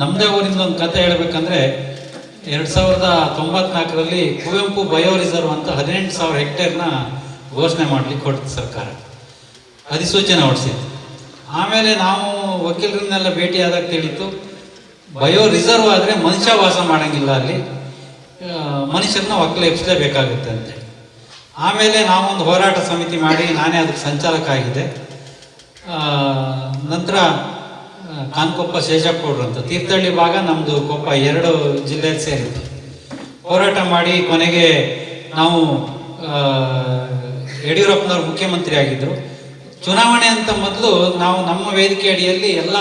ನಮ್ಮದೇ ಊರಿಂದ ಒಂದು ಕತೆ ಹೇಳಬೇಕಂದ್ರೆ ಎರಡು ಸಾವಿರದ ತೊಂಬತ್ನಾಲ್ಕರಲ್ಲಿ ಕುವೆಂಪು ಬಯೋ ರಿಸರ್ವ್ ಅಂತ ಹದಿನೆಂಟು ಸಾವಿರ ಹೆಕ್ಟೇರ್ನ ಘೋಷಣೆ ಮಾಡಲಿಕ್ಕೆ ಕೊಡ್ತು ಸರ್ಕಾರ. ಅಧಿಸೂಚನೆ ಹೊಡಿಸಿತ್ತು ಆಮೇಲೆ ನಾವು ವಕೀಲರನ್ನೆಲ್ಲ ಭೇಟಿಯಾದಾಗ ತಿಳಿತು ಬಯೋ ರಿಸರ್ವ್ ಆದರೆ ಮನುಷ್ಯ ವಾಸ ಮಾಡೋಂಗಿಲ್ಲ ಅಲ್ಲಿ. ಮನುಷ್ಯರನ್ನ ಒಕ್ಕಲೆಬ್ಸಲೇಬೇಕಾಗುತ್ತೆ ಅಂತೇಳಿ ಆಮೇಲೆ ನಾವೊಂದು ಹೋರಾಟ ಸಮಿತಿ ಮಾಡಿ ನಾನೇ ಅದಕ್ಕೆ ಸಂಚಾಲಕ ಆಗಿದೆ. ನಂತರ ಕಾನ್ಕೊಪ್ಪ ಶೇಷಪ್ಪವ್ರು ಅಂತ. ತೀರ್ಥಹಳ್ಳಿ ಭಾಗ ನಮ್ಮದು ಕೊಪ್ಪ, ಎರಡು ಜಿಲ್ಲೆ ಸೇರಿತ್ತು ಹೋರಾಟ ಮಾಡಿ ಕೊನೆಗೆ ನಾವು ಯಡಿಯೂರಪ್ಪನವರು ಮುಖ್ಯಮಂತ್ರಿ ಆಗಿದ್ದರು ಚುನಾವಣೆ ಅಂತ ಮೊದಲು ನಾವು ನಮ್ಮ ವೇದಿಕೆ ಅಡಿಯಲ್ಲಿ ಎಲ್ಲ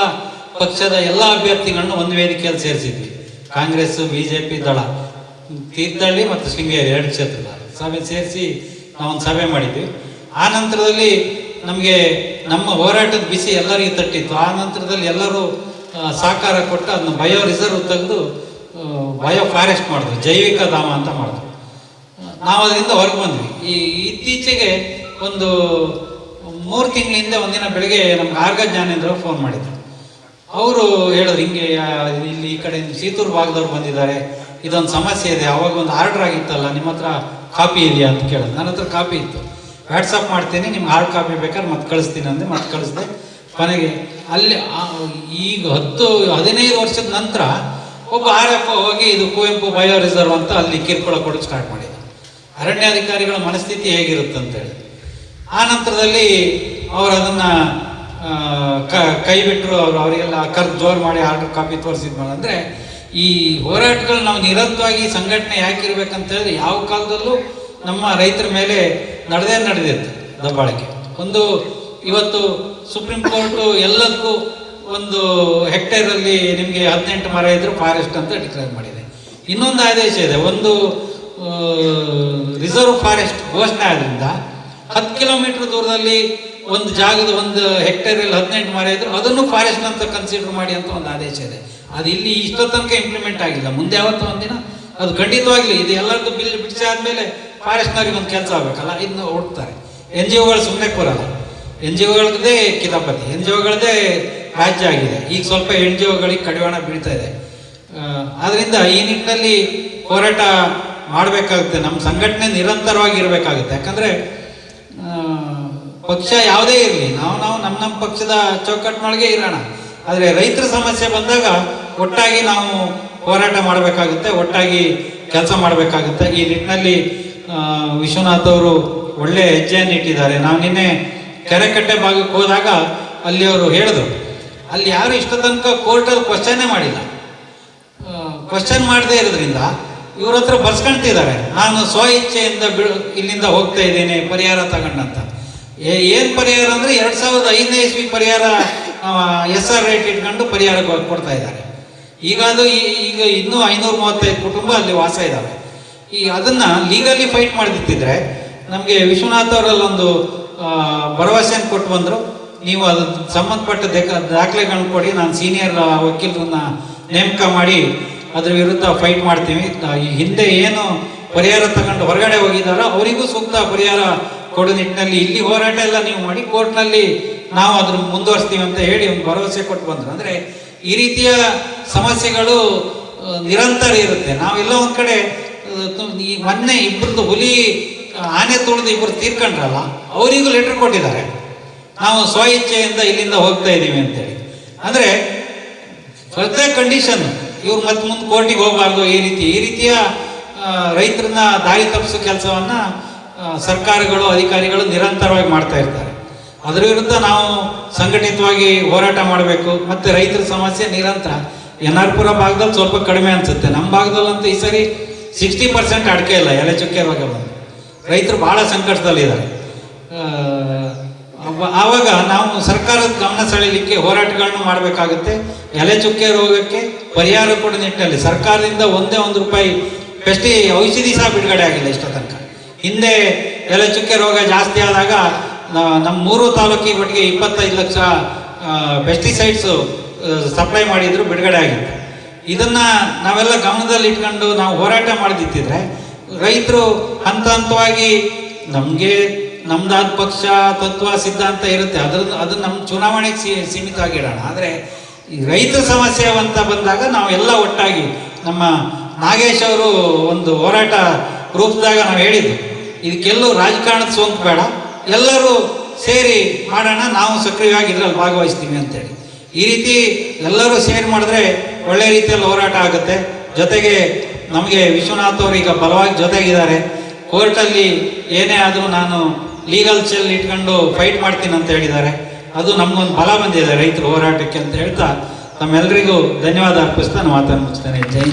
ಪಕ್ಷದ ಎಲ್ಲ ಅಭ್ಯರ್ಥಿಗಳನ್ನ ಒಂದು ವೇದಿಕೆಯಲ್ಲಿ ಸೇರಿಸಿದ್ವಿ. Congress B J P Dal. Thirthahalli ಮತ್ತು ಶೃಂಗೇರಿ, ಎರಡು ಕ್ಷೇತ್ರದ ಸಭೆ ಸೇರಿಸಿ ನಾವೊಂದು ಸಭೆ ಮಾಡಿದ್ವಿ. ಆ ನಂತರದಲ್ಲಿ ನಮಗೆ ನಮ್ಮ ಹೋರಾಟದ ಬಿಸಿ ಎಲ್ಲರಿಗೂ ತಟ್ಟಿತ್ತು. ಆ ನಂತರದಲ್ಲಿ ಎಲ್ಲರೂ ಸಹಕಾರ ಕೊಟ್ಟು ಅದನ್ನ ಬಯೋ ರಿಸರ್ವ್ ತೆಗೆದು ಬಯೋ ಫಾರೆಸ್ಟ್ ಮಾಡಿದ್ರು. ಜೈವಿಕ ಧಾಮ ಅಂತ ಮಾಡಿದ್ರು. ನಾವು ಅದರಿಂದ ಹೊರಗೆ ಬಂದ್ವಿ. ಈ ಇತ್ತೀಚೆಗೆ ಒಂದು ಮೂರು ತಿಂಗಳಿಂದ ಒಂದಿನ ಬೆಳಗ್ಗೆ ನಮ್ಗೆ ಆರ್ಗ ಜ್ಞಾನೇಂದ್ರ ಫೋನ್ ಮಾಡಿದ್ರು. ಅವರು ಹೇಳೋದು ಹಿಂಗೆ ಇಲ್ಲಿ ಈ ಕಡೆ ಸೀತೂರು ಭಾಗದವ್ರು ಬಂದಿದ್ದಾರೆ. ಇದೊಂದು ಸಮಸ್ಯೆ ಇದೆ. ಅವಾಗ ಒಂದು ಆರ್ಡರ್ ಆಗಿತ್ತಲ್ಲ, ನಿಮ್ಮ ಹತ್ರ ಕಾಪಿ ಇದೆಯಾ? ಅಂತ ಕೇಳೋದು ನನ್ನ ಹತ್ರ ಕಾಪಿ ಇತ್ತು. ವಾಟ್ಸಪ್ ಮಾಡ್ತೀನಿ, ನಿಮ್ಗೆ ಹಾರ್ಡ್ ಕಾಪಿ ಬೇಕಾದ್ರೆ ಮತ್ತೆ ಕಳಿಸ್ತೀನಿ ಅಂದೆ, ಮತ್ತೆ ಕಳಿಸ್ದೆ. ಕೊನೆಗೆ ಅಲ್ಲಿ ಈಗ ಹತ್ತು, ಹದಿನೈದು ವರ್ಷದ ನಂತರ ಒಬ್ಬ ಆರ್ ಹೋಗಿ ಇದು ಕುವೆಂಪು ಬಯೋ ರಿಸರ್ವ್ ಅಂತ ಅಲ್ಲಿ ಕಿರ್ಕೊಳ ಕೊಡೋದು ಸ್ಟಾರ್ಟ್ ಮಾಡಿದ. ಅರಣ್ಯಾಧಿಕಾರಿಗಳ ಮನಸ್ಥಿತಿ ಹೇಗಿರುತ್ತೆ ಅಂತೇಳಿ ಆ ನಂತರದಲ್ಲಿ ಅವರು ಅದನ್ನು ಕ- ಕೈ ಬಿಟ್ಟರು ಅವರು ಅವರಿಗೆಲ್ಲ ಕರ್ ಜೋರು ಮಾಡಿ ಆರ್ಡರ್ ಕಾಪಿ ತೋರಿಸಿದ್ಮೇಲೆ ಅಂದರೆ, ಈ ಹೋರಾಟಗಳು ನಾವು ನಿರಂತರವಾಗಿ ಸಂಘಟನೆ ಯಾಕಿರ್ಬೇಕಂತ ಹೇಳಿದ್ರೆ ಯಾವ ಕಾಲದಲ್ಲೂ ನಮ್ಮ ರೈತರ ಮೇಲೆ ನಡೆದೇ ನಡೆದಿತ್ತು ದಬ್ಬಾಳಿಕೆ. ಒಂದು ಇವತ್ತು ಸುಪ್ರೀಂ ಕೋರ್ಟು ಎಲ್ಲದಕ್ಕೂ ಒಂದು ಹೆಕ್ಟೇರಲ್ಲಿ ನಿಮಗೆ ಹದಿನೆಂಟು ಮರ ಇದ್ರೆ ಫಾರೆಸ್ಟ್ ಅಂತ ಡಿಕ್ಲೇರ್ ಮಾಡಿದೆ. ಇನ್ನೊಂದು ಆದೇಶ ಇದೆ. ಒಂದು ರಿಸರ್ವ್ ಫಾರೆಸ್ಟ್ ಘೋಷಣೆ ಆದ್ರಿಂದ ಹತ್ತು ಕಿಲೋಮೀಟರ್ ದೂರದಲ್ಲಿ ಒಂದು ಜಾಗದ ಒಂದು ಹೆಕ್ಟೇರಲ್ಲಿ ಹದಿನೆಂಟು ಮರ ಇದ್ರೆ ಅದನ್ನು ಫಾರೆಸ್ಟ್ ಅಂತ ಕನ್ಸಿಡರ್ ಮಾಡಿ ಅಂತ ಒಂದು ಆದೇಶ ಇದೆ. ಅದು ಇಲ್ಲಿ ಇಷ್ಟೋ ತನಕ ಇಂಪ್ಲಿಮೆಂಟ್ ಆಗಿಲ್ಲ. ಮುಂದೆ ಯಾವತ್ತೋ ಒಂದಿನ ಅದು ಖಂಡಿತವಾಗಲಿ ಇದು. ಎಲ್ಲರದ್ದು ಬಿಲ್ ಬಿಡಿಸಿ ಆದ್ಮೇಲೆ ಫಾರೆಸ್ಟ್ನವ್ರಿಗೆ ಒಂದು ಕೆಲಸ ಆಗಬೇಕಲ್ಲ ಇದನ್ನ ಹುಡ್ತಾರೆ ಎನ್ ಜಿ ಒಗಳು ಸುಮ್ಮನೆ ಕೊರಲ್ಲ. ಎನ್ ಜಿ ಒಗಳದ್ದೇ ಕಿತಾಪತಿ, ಎನ್ ಜಿ ಒಗಳದ್ದೇ ರಾಜ್ಯ ಆಗಿದೆ. ಈಗ ಸ್ವಲ್ಪ ಎನ್ ಜಿ ಒಗಳಿಗೆ ಕಡಿವಾಣ ಬೀಳ್ತಾ ಇದೆ. ಆದ್ದರಿಂದ ಈ ನಿಟ್ಟಿನಲ್ಲಿ ಹೋರಾಟ ಮಾಡಬೇಕಾಗುತ್ತೆ. ನಮ್ಮ ಸಂಘಟನೆ ನಿರಂತರವಾಗಿ ಇರಬೇಕಾಗುತ್ತೆ ಯಾಕಂದ್ರೆ ಪಕ್ಷ ಯಾವುದೇ ಇರಲಿ, ನಾವು ನಾವು ನಮ್ಮ ನಮ್ಮ ಪಕ್ಷದ ಚೌಕಟ್ಟಿನೊಳಗೆ ಇರೋಣ. ಆದರೆ ರೈತರ ಸಮಸ್ಯೆ ಬಂದಾಗ ಒಟ್ಟಾಗಿ ನಾವು ಹೋರಾಟ ಮಾಡಬೇಕಾಗುತ್ತೆ, ಒಟ್ಟಾಗಿ ಕೆಲಸ ಮಾಡಬೇಕಾಗುತ್ತೆ. ಈ ನಿಟ್ಟಿನಲ್ಲಿ ವಿಶ್ವನಾಥ್ ಅವರು ಒಳ್ಳೆ ಹೆಜ್ಜೆಯನ್ನು ಇಟ್ಟಿದ್ದಾರೆ. ನಾವು ನಿನ್ನೆ ಕೆರೆಕಟ್ಟೆ ಭಾಗಕ್ಕೆ ಹೋದಾಗ ಅಲ್ಲಿ ಅವರು ಹೇಳಿದ್ರು, ಅಲ್ಲಿ ಯಾರು ಇಷ್ಟ ತನಕ ಕೋರ್ಟಲ್ಲಿ ಕ್ವಶನ್ನೇ ಮಾಡಿಲ್ಲ. ಕ್ವಶನ್ ಮಾಡದೇ ಇರೋದ್ರಿಂದ ಇವ್ರ ಹತ್ರ ಬರ್ಸ್ಕೊಂತಿದ್ದಾರೆ. ನಾನು ಸ್ವ ಇಚ್ಛೆಯಿಂದ ಬಿಡು ಇಲ್ಲಿಂದ ಹೋಗ್ತಾ ಇದ್ದೇನೆ, ಪರಿಹಾರ ತಗೊಂಡಂತ ಏನ್ ಪರಿಹಾರ ಅಂದ್ರೆ ಎರಡು ಸಾವಿರದ ಐದನೇ ಇಸ್ವಿ ಪರಿಹಾರ ಎಸ್ ಆರ್ ರೇಟ್ ಇಟ್ಕೊಂಡು ಪರಿಹಾರ ಕೊಡ್ತಾ ಇದ್ದಾರೆ. ಈಗ ಅದು ಈಗ ಇನ್ನೂ ಐನೂರ ಮೂವತ್ತೈದು ಕುಟುಂಬ ಅಲ್ಲಿ ವಾಸ ಇದ್ದಾವೆ ಈ ಅದನ್ನ ಲೀಗಲಿ ಫೈಟ್ ಮಾಡ್ತಿದ್ರೆ ನಮಗೆ ವಿಶ್ವನಾಥ್ ಅವರಲ್ಲೊಂದು ಭರವಸೆಯನ್ನು ಕೊಟ್ಟು ಬಂದರು. ನೀವು ಅದು ಸಂಬಂಧಪಟ್ಟ ದಾಖಲೆಗಳನ್ನ ಕೊಡಿ, ನಾನು ಸೀನಿಯರ್ ವಕೀಲರನ್ನ ನೇಮಕ ಮಾಡಿ ಅದ್ರ ವಿರುದ್ಧ ಫೈಟ್ ಮಾಡ್ತೀವಿ ಈ ಹಿಂದೆ ಏನು ಪರಿಹಾರ ತಗೊಂಡು ಹೊರಗಡೆ ಹೋಗಿದಾರೋ ಅವರಿಗೂ ಸೂಕ್ತ ಪರಿಹಾರ ಕೊಡೋ ನಿಟ್ಟಿನಲ್ಲಿ. ಇಲ್ಲಿ ಹೋರಾಟ ಎಲ್ಲ ನೀವು ಮಾಡಿ, ಕೋರ್ಟ್ನಲ್ಲಿ ನಾವು ಅದ್ರ ಮುಂದುವರಿಸ್ತೀವಿ ಅಂತ ಹೇಳಿ ಒಂದು ಭರವಸೆ ಕೊಟ್ಟು ಬಂದರು. ಅಂದ್ರೆ ಈ ರೀತಿಯ ಸಮಸ್ಯೆಗಳು ನಿರಂತರ ಇರುತ್ತೆ. ನಾವೆಲ್ಲ ಒಂದು ಕಡೆ ಈ ಮೊನ್ನೆ ಇಬ್ಬರದ್ದು ಹುಲಿ ಆನೆ ತುಳಿದು ಇಬ್ಬರು ತೀರ್ಕೊಂಡ್ರಲ್ಲ, ಅವರಿಗೂ ಲೆಟರ್ ಕೊಟ್ಟಿದ್ದಾರೆ. ನಾವು ಸ್ವ ಇಚ್ಛೆಯಿಂದ ಇಲ್ಲಿಂದ ಹೋಗ್ತಾ ಇದ್ದೀವಿ ಅಂತೇಳಿ. ಅಂದರೆ ಸ್ವತಃ ಕಂಡೀಷನ್ ಇವ್ರು ಮತ್ತೆ ಮುಂದೆ ಕೋರ್ಟಿಗೆ ಹೋಗಬಾರ್ದು, ಈ ರೀತಿ, ಈ ರೀತಿಯ ರೈತರನ್ನ ದಾರಿ ತಪ್ಪಿಸೋ ಕೆಲಸವನ್ನು ಸರ್ಕಾರಗಳು, ಅಧಿಕಾರಿಗಳು ನಿರಂತರವಾಗಿ ಮಾಡ್ತಾ ಇರ್ತಾರೆ. ಅದರ ವಿರುದ್ಧ ನಾವು ಸಂಘಟಿತವಾಗಿ ಹೋರಾಟ ಮಾಡಬೇಕು, ಮತ್ತು ರೈತರ ಸಮಸ್ಯೆ ನಿರಂತರ. ಎನ್ ಆರ್ ಪುರ ಭಾಗದಲ್ಲಿ ಸ್ವಲ್ಪ ಕಡಿಮೆ ಅನಿಸುತ್ತೆ. ನಮ್ಮ ಭಾಗದಲ್ಲಂತೂ ಈ ಸರಿ ಸಿಕ್ಸ್ಟಿ ಪರ್ಸೆಂಟ್ ಅಡಿಕೆ ಇಲ್ಲ ಎಲೆ ಚುಕ್ಕೆ ರೋಗ ರೈತರು ಬಹಳ ಸಂಕಟದಲ್ಲಿದ್ದಾರೆ ಆ, ಆವಾಗ ನಾವು ಸರ್ಕಾರದ ಗಮನ ಸೆಳೆಯಲಿಕ್ಕೆ ಹೋರಾಟಗಳನ್ನು ಮಾಡಬೇಕಾಗುತ್ತೆ. ಎಲೆ ಚುಕ್ಕೆ ರೋಗಕ್ಕೆ ಪರಿಹಾರ ಕೊಡೋ ನಿಟ್ಟಿನಲ್ಲಿ ಸರ್ಕಾರದಿಂದ ಒಂದೇ ಒಂದು ರೂಪಾಯಿ ಪೆಸ್ಟಿ ಔಷಧಿ ಸಹ ಬಿಡುಗಡೆ ಆಗಿಲ್ಲ ಇಷ್ಟ ತನಕ. ಹಿಂದೆ ಎಲೆ ಚುಕ್ಕೆ ರೋಗ ಜಾಸ್ತಿ ಆದಾಗ ನಮ್ಮ ಮೂರು ತಾಲೂಕಿಗೆ ಒಟ್ಟಿಗೆ ಇಪ್ಪತ್ತೈದು ಲಕ್ಷ ಪೆಸ್ಟಿಸೈಡ್ಸು ಸಪ್ಲೈ ಮಾಡಿದ್ರು ಬಿಡುಗಡೆ ಆಗಿತ್ತು. ಇದನ್ನ ನಾವೆಲ್ಲ ಗಮನದಲ್ಲಿ ಇಟ್ಕೊಂಡು ನಾವು ಹೋರಾಟ ಮಾಡದಿತ್ತಿದ್ರೆ ರೈತರು ಹಂತ ಹಂತವಾಗಿ ನಮಗೆ ನಮ್ದಾದ ಪಕ್ಷ, ತತ್ವ, ಸಿದ್ಧಾಂತ ಇರುತ್ತೆ. ಅದ್ರ, ಅದು ನಮ್ಮ ಚುನಾವಣೆಗೆ ಸೀಮಿತ ಆಗಿಡೋಣ. ಆದರೆ ಈ ರೈತ ಸಮಸ್ಯೆ ಅಂತ ಬಂದಾಗ ನಾವೆಲ್ಲ ಒಟ್ಟಾಗಿ ನಮ್ಮ ನಾಗೇಶ್ ಅವರು ಒಂದು ಹೋರಾಟ ರೂಪದಾಗ ನಾವು ಹೇಳಿದ್ದು. ಇದಕ್ಕೆಲ್ಲೂ ರಾಜಕಾರಣದ ಸೋಂಕು ಬೇಡ. ಎಲ್ಲರೂ ಸೇರಿ ಮಾಡೋಣ. ನಾವು ಸಕ್ರಿಯವಾಗಿ ಇದರಲ್ಲಿ ಭಾಗವಹಿಸ್ತೀವಿ ಅಂತೇಳಿ. ಈ ರೀತಿ ಎಲ್ಲರೂ ಸೇರಿ ಮಾಡಿದ್ರೆ ಒಳ್ಳೆ ರೀತಿಯಲ್ಲಿ ಹೋರಾಟ ಆಗುತ್ತೆ. ಜೊತೆಗೆ ನಮಗೆ ವಿಶ್ವನಾಥ್ ಅವರು ಈಗ ಬಲವಾಗಿ ಜೊತೆಗಿದ್ದಾರೆ. ಕೋರ್ಟಲ್ಲಿ ಏನೇ ಆದರೂ ನಾನು ಲೀಗಲ್ ಸೆಲ್ ಇಟ್ಕೊಂಡು ಫೈಟ್ ಮಾಡ್ತೀನಿ ಅಂತ ಹೇಳಿದ್ದಾರೆ. ಅದು ನಮಗೊಂದು ಬಲ ಬಂದಿದೆ ರೈತರು ಹೋರಾಟಕ್ಕೆ ಅಂತ ಹೇಳ್ತಾ. ತಮ್ಮೆಲ್ಲರಿಗೂ ಧನ್ಯವಾದ ಅರ್ಪಿಸ್ತಾ ನಾನು ಮಾತನ್ನು ಮುಗಿಸ್ತೇನೆ. ಜೈ